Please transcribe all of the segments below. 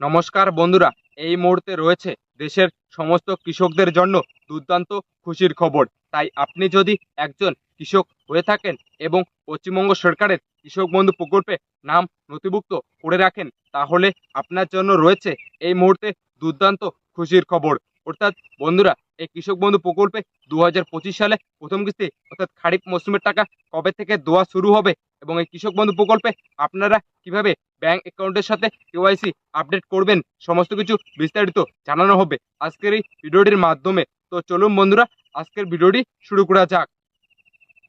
নমস্কার বন্ধুরা, এই মুহূর্তে রয়েছে দেশের সমস্ত কৃষকদের জন্য দুর্দান্ত খুশির খবর। তাই আপনি যদি একজন কৃষক হয়ে থাকেন এবং পশ্চিমবঙ্গ সরকারের কৃষক বন্ধু প্রকল্পে নাম নথিভুক্ত করে রাখেন, তাহলে আপনার জন্য রয়েছে এই মুহূর্তে দুর্দান্ত খুশির খবর। অর্থাৎ বন্ধুরা, এই কৃষক বন্ধু প্রকল্পে দু হাজার পঁচিশ সালে প্রথম কিস্তি, অর্থাৎ খারিফ মৌসুমের টাকা কবে থেকে দেওয়া শুরু হবে এবং এই কৃষক বন্ধু প্রকল্পে আপনারা কীভাবে ব্যাংক অ্যাকাউন্টের সাথে কেওয়াইসি আপডেট করবেন, সমস্ত কিছু বিস্তারিত জানানো হবে আজকের এই ভিডিওটির মাধ্যমে। তো চলুন বন্ধুরা, আজকের ভিডিওটি শুরু করা যাক।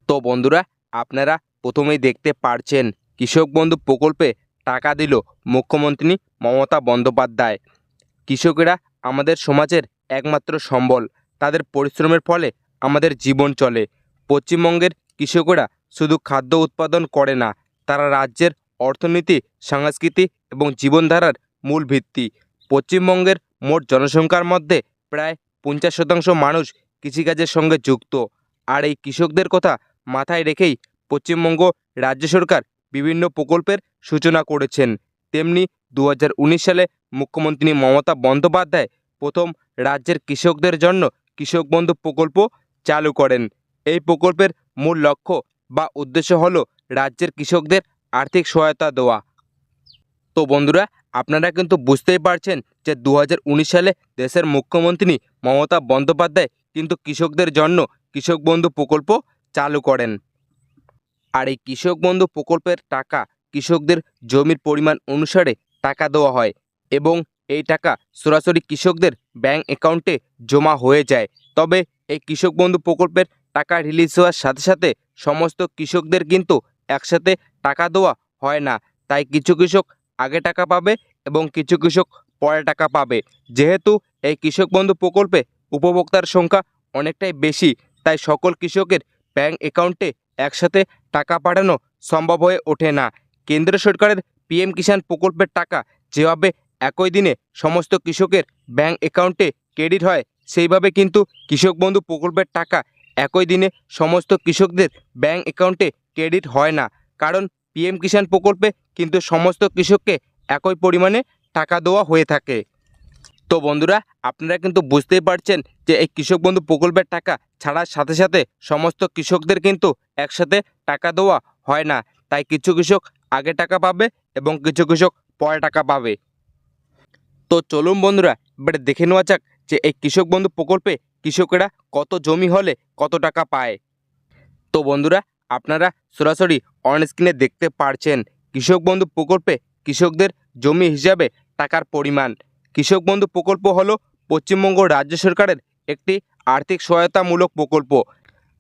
তো বন্ধুরা, আপনারা প্রথমেই দেখতে পারছেন, কৃষক বন্ধু প্রকল্পে টাকা দিল মুখ্যমন্ত্রী মমতা বন্দ্যোপাধ্যায়। কৃষকেরা আমাদের সমাজের একমাত্র সম্বল। তাদের পরিশ্রমের ফলে আমাদের জীবন চলে। পশ্চিমবঙ্গের কৃষকেরা শুধু খাদ্য উৎপাদন করে না, তারা রাজ্যের অর্থনীতি, সংস্কৃতি এবং জীবনধারার মূল ভিত্তি। পশ্চিমবঙ্গের মোট জনসংখ্যার মধ্যে প্রায় পঞ্চাশ শতাংশ মানুষ কৃষিকাজের সঙ্গে যুক্ত। আর এই কৃষকদের কথা মাথায় রেখেই পশ্চিমবঙ্গ রাজ্য সরকার বিভিন্ন প্রকল্পের সূচনা করেছেন। তেমনি দু হাজার উনিশ সালে মুখ্যমন্ত্রী মমতা বন্দ্যোপাধ্যায় প্রথম রাজ্যের কৃষকদের জন্য কৃষক বন্ধু প্রকল্প চালু করেন। এই প্রকল্পের মূল লক্ষ্য বা উদ্দেশ্য হলো রাজ্যের কৃষকদের আর্থিক সহায়তা দেওয়া। তো বন্ধুরা, আপনারা কিন্তু বুঝতেই পারছেন যে দু হাজার উনিশ সালে দেশের মুখ্যমন্ত্রী মমতা বন্দ্যোপাধ্যায় কিন্তু কৃষকদের জন্য কৃষক বন্ধু প্রকল্প চালু করেন। আর এই কৃষক বন্ধু প্রকল্পের টাকা কৃষকদের জমির পরিমাণ অনুসারে টাকা দেওয়া হয় এবং এই টাকা সরাসরি কৃষকদের ব্যাংক অ্যাকাউন্টে জমা হয়ে যায়। তবে এই কৃষক বন্ধু প্রকল্পের টাকা রিলিজ হওয়ার সাথে সাথে সমস্ত কৃষকদের কিন্তু একসাথে টাকা দেওয়া হয় না। তাই কিছু কৃষক আগে টাকা পাবে এবং কিছু কৃষক পরে টাকা পাবে। যেহেতু এই কৃষক বন্ধু প্রকল্পে উপভোক্তার সংখ্যা অনেকটাই বেশি, তাই সকল কৃষকের ব্যাংক অ্যাকাউন্টে একসাথে টাকা পাঠানো সম্ভব হয়ে ওঠে না। কেন্দ্র সরকারের পিএম কিষাণ প্রকল্পের টাকা যেভাবে একই দিনে সমস্ত কৃষকের ব্যাংক অ্যাকাউন্টে ক্রেডিট হয়, সেইভাবে কিন্তু কৃষক বন্ধু প্রকল্পের টাকা একই দিনে সমস্ত কৃষকদের ব্যাংক অ্যাকাউন্টে ক্রেডিট হয় না। কারণ পিএম কিষাণ প্রকল্পে কিন্তু সমস্ত কৃষককে একই পরিমাণে টাকা দেওয়া হয়ে থাকে। তো বন্ধুরা, আপনারা কিন্তু বুঝতেই পারছেন যে এই কৃষক বন্ধু প্রকল্পের টাকা ছাড়ার সাথে সাথে সমস্ত কৃষকদের কিন্তু একসাথে টাকা দেওয়া হয় না। তাই কিছু কৃষক আগে টাকা পাবে এবং কিছু কৃষক পরে টাকা পাবে। তো চলুন বন্ধুরা, এবারে দেখে নেওয়া যাক যে এই কৃষক বন্ধু প্রকল্পে কৃষকেরা কত জমি হলে কত টাকা পায়? তো বন্ধুরা, আপনারা সরাসরি অন স্ক্রিনে দেখতে পারছেন, কৃষক বন্ধু প্রকল্পে কৃষকদের জমি হিসাবে টাকার পরিমাণ। কৃষক বন্ধু প্রকল্প হলো পশ্চিমবঙ্গ রাজ্য সরকারের একটি আর্থিক সহায়তামূলক প্রকল্প।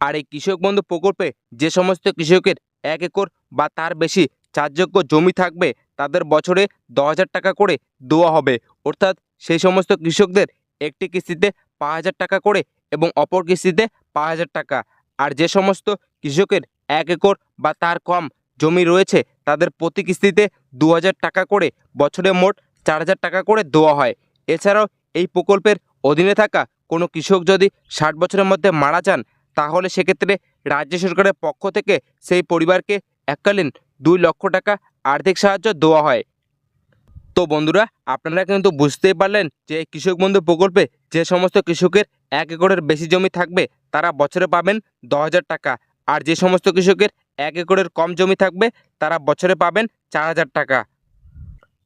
আর এই কৃষক বন্ধু প্রকল্পে যে সমস্ত কৃষকের এক একর বা তার বেশি চাষযোগ্য জমি থাকবে, তাদের বছরে দশ টাকা করে দেওয়া হবে। অর্থাৎ সেই সমস্ত কৃষকদের একটি কিস্তিতে পাঁচ হাজার টাকা করে এবং অপর কিস্তিতে পাঁচ হাজার টাকা। আর যে সমস্ত কৃষকের এক একর বা তার কম জমি রয়েছে, তাদের প্রতি কিস্তিতে দু হাজার টাকা করে বছরে মোট চার হাজার টাকা করে দেওয়া হয়। এছাড়াও এই প্রকল্পের অধীনে থাকা কোনো কৃষক যদি ষাট বছরের মধ্যে মারা যান, তাহলে সেক্ষেত্রে রাজ্য সরকারের পক্ষ থেকে সেই পরিবারকে এককালীন দুই লক্ষ টাকা আর্থিক সাহায্য দেওয়া হয়। তো বন্ধুরা, আপনারা কিন্তু বুঝতেই পারলেন যে কৃষক বন্ধু প্রকল্পে যে সমস্ত কৃষকের এক একরের বেশি জমি থাকবে, তারা বছরে পাবেন দশ টাকা। আর যে সমস্ত কৃষকের এক একরের কম জমি থাকবে, তারা বছরে পাবেন চার হাজার টাকা।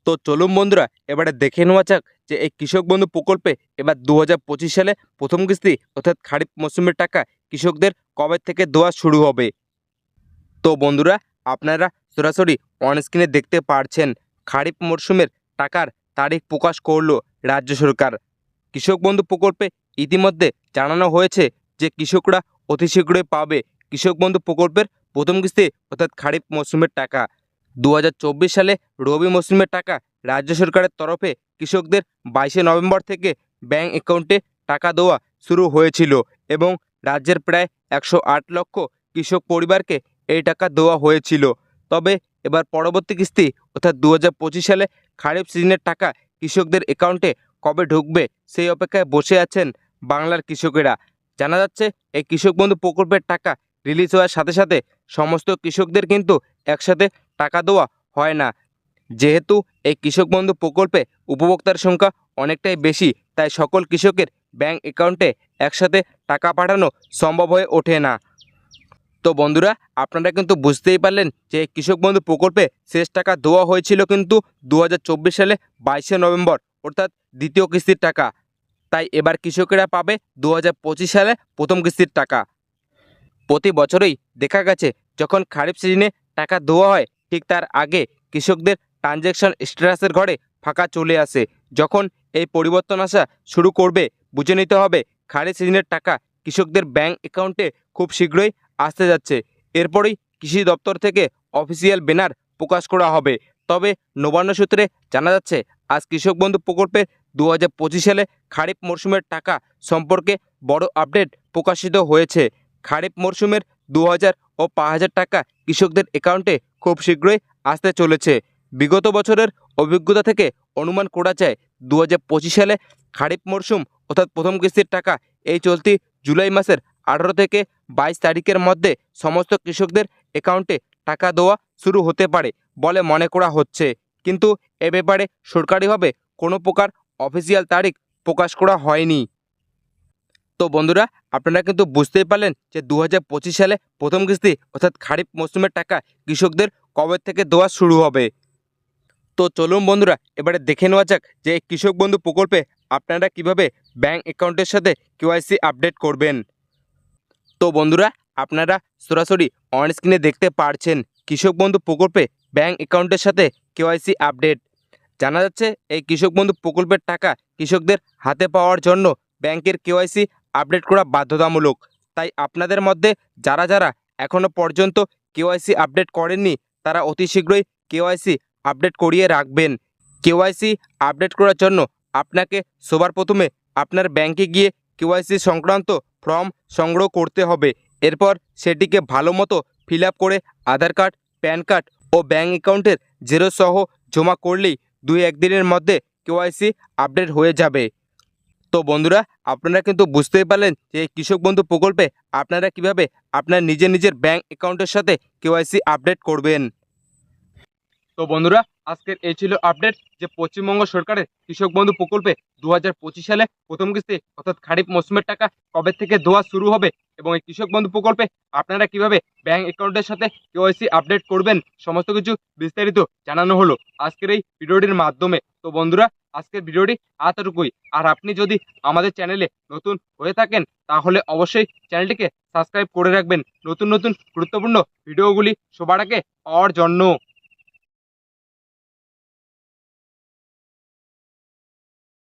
তো চলুন বন্ধুরা, এবারে দেখে নেওয়া যাক যে এই কৃষক বন্ধু প্রকল্পে এবার দু হাজার পঁচিশ সালে প্রথম কিস্তি অর্থাৎ খারিফ মৌসুমের টাকা কৃষকদের কবে থেকে দেওয়া শুরু হবে? তো বন্ধুরা, আপনারা সরাসরি অনস্ক্রিনে দেখতে পারছেন, খারিফ মরশুমের টাকার তারিখ প্রকাশ করল রাজ্য সরকার। কৃষক বন্ধু প্রকল্পে ইতিমধ্যে জানানো হয়েছে যে কৃষকরা অতি শীঘ্রই পাবে। কৃষক বন্ধু প্রকল্পের প্রথম কিস্তি অর্থাৎ খারিফ মৌসুমের টাকা। দু হাজার চব্বিশ সালে রবি মৌসুমের টাকা রাজ্য সরকারের তরফে কৃষকদের বাইশে নভেম্বর থেকে ব্যাংক অ্যাকাউন্টে টাকা দেওয়া শুরু হয়েছিল এবং রাজ্যের প্রায় একশো আট লক্ষ কৃষক পরিবারকে এই টাকা দেওয়া হয়েছিল। তবে এবার পরবর্তী কিস্তি, অর্থাৎ দু হাজার পঁচিশ সালে খারিফ সিজনের টাকা কৃষকদের অ্যাকাউন্টে কবে ঢুকবে সেই অপেক্ষায় বসে আছেন বাংলার কৃষকেরা। জানা যাচ্ছে, এই কৃষক বন্ধু প্রকল্পের টাকা রিলিজ হওয়ার সাথে সাথে সমস্ত কৃষকদের কিন্তু একসাথে টাকা দেওয়া হয় না। যেহেতু এই কৃষক বন্ধু প্রকল্পে উপভোক্তার সংখ্যা অনেকটাই বেশি, তাই সকল কৃষকের ব্যাংক অ্যাকাউন্টে একসাথে টাকা পাঠানো সম্ভব হয়ে ওঠে না। তো বন্ধুরা, আপনারা কিন্তু বুঝতেই পারলেন যে কৃষক বন্ধু প্রকল্পে শেষ টাকা দেওয়া হয়েছিল কিন্তু দু হাজার চব্বিশ সালে বাইশে নভেম্বর, অর্থাৎ দ্বিতীয় কিস্তির টাকা। তাই এবার কৃষকেরা পাবে দু হাজার পঁচিশ সালে প্রথম কিস্তির টাকা। প্রতি বছরই দেখা গেছে, যখন খারিফ সিজনে টাকা দেওয়া হয়, ঠিক তার আগে কৃষকদের ট্রানজ্যাকশন স্ট্যাটাসের ঘরে ফাঁকা চলে আসে। যখন এই পরিবর্তন আসা শুরু করবে, বুঝে নিতে হবে, খারিফ সিজনের টাকা কৃষকদের ব্যাংক অ্যাকাউন্টে খুব শীঘ্রই আসতে যাচ্ছে। এরপরই কৃষি দপ্তর থেকে অফিসিয়াল ব্যানার প্রকাশ করা হবে। তবে নবান্ন সূত্রে জানা যাচ্ছে, আজ কৃষক বন্ধু প্রকল্পের দু হাজার পঁচিশ সালে খারিফ মরশুমের টাকা সম্পর্কে বড় আপডেট প্রকাশিত হয়েছে। খারিফ মরশুমের দু হাজার ও পাঁচ হাজার টাকা কৃষকদের অ্যাকাউন্টে খুব শীঘ্রই আসতে চলেছে। বিগত বছরের অভিজ্ঞতা থেকে অনুমান করা যায় দু হাজার পঁচিশ সালে খারিফ মরশুম অর্থাৎ প্রথম কিস্তির টাকা এই চলতি জুলাই মাসের আঠারো থেকে বাইশ তারিখের মধ্যে সমস্ত কৃষকদের অ্যাকাউন্টে টাকা দেওয়া শুরু হতে পারে বলে মনে করা হচ্ছে। কিন্তু এ ব্যাপারে সরকারিভাবে কোনো প্রকার অফিসিয়াল তারিখ প্রকাশ করা হয়নি। তো বন্ধুরা, আপনারা কিন্তু বুঝতেই পারলেন যে দু হাজার পঁচিশ সালে প্রথম কিস্তি অর্থাৎ খারিফ মৌসুমের টাকা কৃষকদের কবে থেকে দেওয়া শুরু হবে? তো চলুন বন্ধুরা, এবারে দেখে নেওয়া যাক যে কৃষক বন্ধু প্রকল্পে আপনারা কীভাবে ব্যাংক অ্যাকাউন্টের সাথে কেওয়াইসি আপডেট করবেন। তো বন্ধুরা, আপনারা সরাসরি অন স্ক্রিনে দেখতে পারছেন কৃষক বন্ধু প্রকল্পে ব্যাংক অ্যাকাউন্টের সাথে কেওয়াইসি আপডেট জানা যাচ্ছে, এই কৃষক বন্ধু প্রকল্পের টাকা কৃষকদের হাতে পাওয়ার জন্য ব্যাংকের কেওয়াইসি আপডেট করা বাধ্যতামূলক। তাই আপনাদের মধ্যে যারা যারা এখনও পর্যন্ত কেওয়াইসি আপডেট করেননি, তারা অতি শীঘ্রই কেওয়াইসি আপডেট করিয়ে রাখবেন। কেওয়াইসি আপডেট করার জন্য আপনাকে সবার প্রথমে আপনার ব্যাংকে গিয়ে কেওয়াইসি সংক্রান্ত ফর্ম সংগ্রহ করতে হবে। এরপর সেটিকে ভালো মতো ফিল করে আধার কার্ড, প্যান কার্ড ও ব্যাঙ্ক অ্যাকাউন্টের জেরো সহ জমা করলেই দুই একদিনের মধ্যে কেওয়াইসি আপডেট হয়ে যাবে। তো বন্ধুরা, আপনারা কিন্তু বুঝতেই পারলেন যে কৃষক বন্ধু প্রকল্পে আপনারা কীভাবে আপনার নিজের নিজের ব্যাঙ্ক অ্যাকাউন্টের সাথে কেওয়াইসি আপডেট করবেন। তো বন্ধুরা, আজকের এই ছিল আপডেট যে পশ্চিমবঙ্গ সরকারের কৃষক বন্ধু প্রকল্পে দু হাজার পঁচিশ সালে প্রথম কিস্তি, অর্থাৎ খারিফ মৌসুমের টাকা কবে থেকে দেওয়া শুরু হবে এবং এই কৃষক বন্ধু প্রকল্পে আপনারা কীভাবে ব্যাংক অ্যাকাউন্টের সাথে কেওয়াইসি আপডেট করবেন, সমস্ত কিছু বিস্তারিত জানানো হলো আজকের এই ভিডিওটির মাধ্যমে। তো বন্ধুরা, আজকের ভিডিওটি এতটুকুই। আর আপনি যদি আমাদের চ্যানেলে নতুন হয়ে থাকেন, তাহলে অবশ্যই চ্যানেলটিকে সাবস্ক্রাইব করে রাখবেন। নতুন নতুন গুরুত্বপূর্ণ ভিডিওগুলি সবার আগে পাওয়ার জন্য।